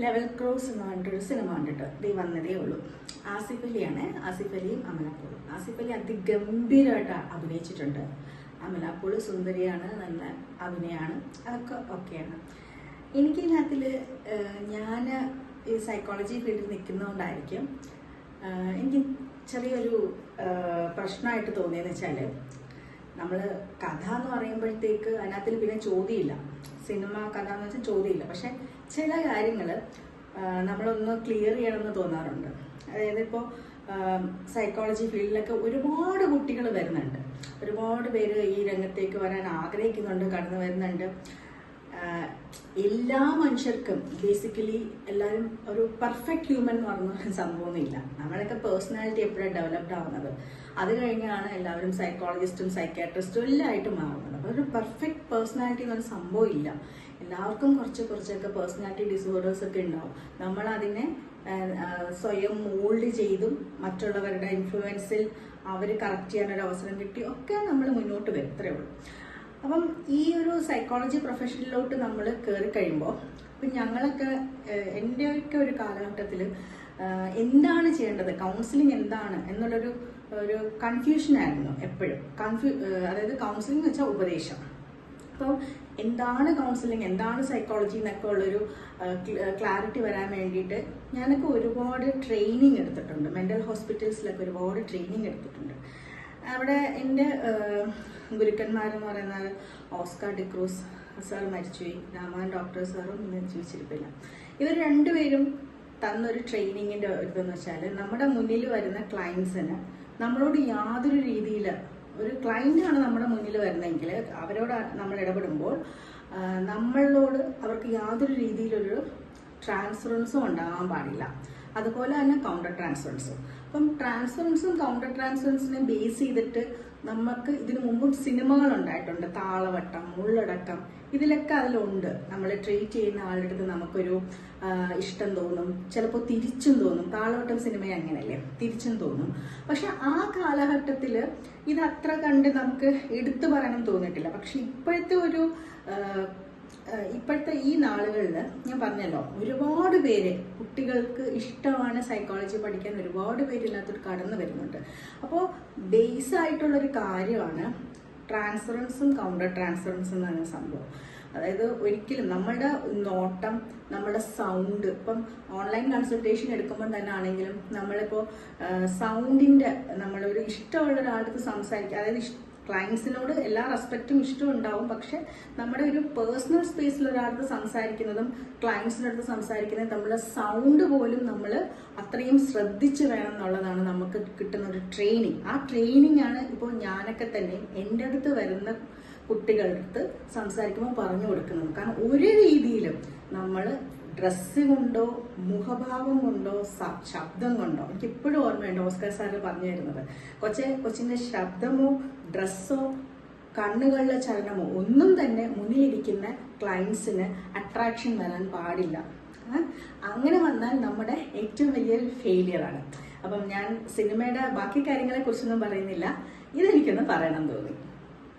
Level cross എന്ന് പറഞ്ഞിട്ടൊരു cinema കണ്ടിട്ട് ഇത് വന്നതേ ഉള്ളൂ. ആസിഫ് അലിയാണ് ആസിഫ് അലിയും അമലാപ്പോളും. ആസിഫ് അലി അതിഗംഭീരമായിട്ട് അഭിനയിച്ചിട്ടുണ്ട്. അമലപ്പോൾ സുന്ദരിയാണ് നല്ല അഭിനയമാണ് അതൊക്കെ ഓക്കെയാണ് എനിക്കിതിനകത്തിൽ ഞാൻ ഈ സൈക്കോളജി ഫീൽഡിൽ നിൽക്കുന്നതുകൊണ്ടായിരിക്കും എനിക്ക് ചെറിയൊരു പ്രശ്നമായിട്ട് തോന്നിയെന്ന് വെച്ചാൽ നമ്മൾ കഥ എന്ന് പറയുമ്പോഴത്തേക്ക് അതിനകത്തിൽ പിന്നെ ചോദ്യമില്ല. സിനിമ കഥ എന്ന് വെച്ചാൽ ചോദ്യമില്ല. പക്ഷെ ചില കാര്യങ്ങൾ നമ്മളൊന്ന് ക്ലിയർ ചെയ്യണമെന്ന് തോന്നാറുണ്ട്. അതായത് ഇപ്പോൾ സൈക്കോളജി ഫീൽഡിലൊക്കെ ഒരുപാട് കുട്ടികൾ വരുന്നുണ്ട്. ഒരുപാട് പേര് ഈ രംഗത്തേക്ക് വരാൻ ആഗ്രഹിക്കുന്നുണ്ട് കടന്നു വരുന്നുണ്ട്. എല്ലാ മനുഷ്യർക്കും ബേസിക്കലി എല്ലാവരും ഒരു പെർഫെക്റ്റ് ഹ്യൂമൻ എന്ന് പറഞ്ഞ സംഭവമൊന്നുമില്ല. നമ്മളൊക്കെ പേഴ്സണാലിറ്റി എപ്പോഴാണ് ഡെവലപ്ഡ് ആവുന്നത്? അത് കഴിഞ്ഞാണ് എല്ലാവരും സൈക്കോളജിസ്റ്റും സൈക്കാട്രിസ്റ്റും എല്ലാം ആയിട്ട് മാറുന്നത് അപ്പോൾ ഒരു പെർഫെക്റ്റ് പേഴ്സണാലിറ്റി എന്നൊരു സംഭവം ഇല്ല എല്ലാവർക്കും കുറച്ച് കുറച്ചൊക്കെ പേഴ്സണാലിറ്റി ഡിസോർഡേഴ്സ് ഒക്കെ ഉണ്ടാവും. നമ്മൾ അതിനെ സ്വയം മോൾഡ് ചെയ്തും മറ്റുള്ളവരുടെ ഇൻഫ്ലുവൻസിൽ അവർ കറക്റ്റ് ചെയ്യാനൊരു അവസരം കിട്ടി ഒക്കെ നമ്മൾ മുന്നോട്ട് വരും. ഇത്രയേ ഉള്ളൂ. അപ്പം ഈ ഒരു സൈക്കോളജി പ്രൊഫഷനിലോട്ട് നമ്മൾ കയറി കഴിയുമ്പോൾ ഇപ്പം ഞങ്ങളൊക്കെ എന്റെയൊക്കെ ഒരു കാലഘട്ടത്തിൽ എന്താണ് ചെയ്യേണ്ടത്? കൗൺസിലിംഗ് എന്താണ്? എന്നുള്ളൊരു ഒരു കൺഫ്യൂഷനായിരുന്നു എപ്പോഴും. കൺഫ്യൂ അതായത് കൗൺസിലിംഗ് എന്ന് വെച്ചാൽ ഉപദേശം. അപ്പം എന്താണ് കൗൺസിലിംഗ് എന്താണ് സൈക്കോളജി എന്നൊക്കെ ഉള്ളൊരു ക്ലാരിറ്റി വരാൻ വേണ്ടിയിട്ട് ഞാനൊക്കെ ഒരുപാട് ട്രെയിനിങ് എടുത്തിട്ടുണ്ട്. മെന്റൽ ഹോസ്പിറ്റൽസിലൊക്കെ ഒരുപാട് ട്രെയിനിങ് എടുത്തിട്ടുണ്ട്. അവിടെ എന്റെ ഗുരുക്കന്മാരെന്ന് പറയുന്നത് ഓസ്കാർ ഡിക്രൂസ് സാർ മരിച്ചുപോയി. രാമാൻ ഡോക്ടർ സാറും ഇന്ന് ജീവിച്ചിരിപ്പില്ല. ഇവർ രണ്ടുപേരും തന്നൊരു ട്രെയിനിങ്ങിന്റെ ഇതെന്ന് വെച്ചാൽ നമ്മുടെ മുന്നിൽ വരുന്ന ക്ലയൻസിന് നമ്മളോട് യാതൊരു രീതിയിൽ ഒരു ക്ലയന്റാണ് നമ്മുടെ മുന്നിൽ വരുന്നതെങ്കിൽ അവരോട് നമ്മൾ ഇടപെടുമ്പോൾ നമ്മളോട് അവർക്ക് യാതൊരു രീതിയിലൊരു ട്രാൻസ്ഫറൻസും ഉണ്ടാകാൻ പാടില്ല. അതുപോലെ തന്നെ കൗണ്ടർ ട്രാൻസ്ഫറൻസും അപ്പം ട്രാൻസ്ഫറൻസും കൗണ്ടർ ട്രാൻസ്ഫറൻസിനെ ബേസ് ചെയ്തിട്ട് നമുക്ക് ഇതിനു മുമ്പും സിനിമകൾ ഉണ്ടായിട്ടുണ്ട്. താളവട്ടം ഉള്ളടക്കം ഇതിലൊക്കെ അതിലുണ്ട്. നമ്മൾ ട്രീറ്റ് ചെയ്യുന്ന ആളുടെ അടുത്ത് നമുക്കൊരു ഇഷ്ടം തോന്നും. ചിലപ്പോൾ തിരിച്ചും തോന്നും. താളവട്ടം സിനിമ അങ്ങനെയല്ലേ? തിരിച്ചും തോന്നും. പക്ഷെ ആ കാലഘട്ടത്തിൽ ഇത് അത്ര കണ്ട് നമുക്ക് എടുത്തു പറയാനും തോന്നിയിട്ടില്ല. പക്ഷെ ഇപ്പോഴത്തെ ഒരു ഇപ്പോഴത്തെ ഈ നാളുകളിൽ ഞാൻ പറഞ്ഞല്ലോ ഒരുപാട് പേര് കുട്ടികൾക്ക് ഇഷ്ടമാണ് സൈക്കോളജി പഠിക്കാൻ ഒരുപാട് പേര് ഇതിനകത്തോട്ട് കടന്നു വരുന്നുണ്ട്. അപ്പോൾ ബേസ് ആയിട്ടുള്ളൊരു കാര്യമാണ് ട്രാൻസ്ഫറൻസും കൗണ്ടർ ട്രാൻസ്ഫറൻസും എന്ന് പറയുന്ന സംഭവം. അതായത് ഒരിക്കലും നമ്മളുടെ നോട്ടം നമ്മുടെ സൗണ്ട് ഇപ്പം ഓൺലൈൻ കൺസൾട്ടേഷൻ എടുക്കുമ്പോൾ തന്നെ ആണെങ്കിലും നമ്മളിപ്പോൾ സൗണ്ടിന്റെ നമ്മളൊരു ഇഷ്ടമുള്ള ഒരാൾക്ക് സംസാരിക്കുക അതായത് ക്ലയൻസിനോട് എല്ലാ റെസ്പെക്റ്റും ഇഷ്ടവും ഉണ്ടാവും പക്ഷെ നമ്മുടെ ഒരു പേഴ്സണൽ സ്പേസിൽ ഒരാൾക്ക് സംസാരിക്കുന്നതും ക്ലയൻസിനടുത്ത് സംസാരിക്കുന്നതും നമ്മുടെ സൗണ്ട് പോലും നമ്മൾ അത്രയും ശ്രദ്ധിച്ച് വേണം എന്നുള്ളതാണ് നമുക്ക് കിട്ടുന്ന ഒരു ട്രെയിനിങ് ആ ട്രെയിനിങ് ആണ് ഇപ്പോൾ ഞാനൊക്കെ തന്നെ എന്റെ അടുത്ത് വരുന്ന കുട്ടികളുടെ അടുത്ത് സംസാരിക്കുമ്പോൾ പറഞ്ഞു കൊടുക്കുന്നത്. കാരണം ഒരു രീതിയിലും നമ്മൾ ഡ്രസ്സ് കൊണ്ടോ മുഖഭാവം കൊണ്ടോ ശബ്ദം കൊണ്ടോ എനിക്ക് ഇപ്പോഴും ഓർമ്മയുണ്ട് ഓസ്കർ സാറ് പറഞ്ഞു തരുന്നത് കൊച്ചെ കൊച്ചിന്റെ ശബ്ദമോ ഡ്രസ്സോ കണ്ണുകളിലെ ചലനമോ ഒന്നും തന്നെ മുന്നിലിരിക്കുന്ന ക്ലയൻസിന് അട്രാക്ഷൻ വരാൻ പാടില്ല? അങ്ങനെ വന്നാൽ നമ്മുടെ ഏറ്റവും വലിയൊരു ഫെയിലിയർ ആണ്. അപ്പം ഞാൻ സിനിമയുടെ ബാക്കി കാര്യങ്ങളെ കുറിച്ചൊന്നും പറയുന്നില്ല. ഇതെനിക്കൊന്ന് പറയണം തോന്നി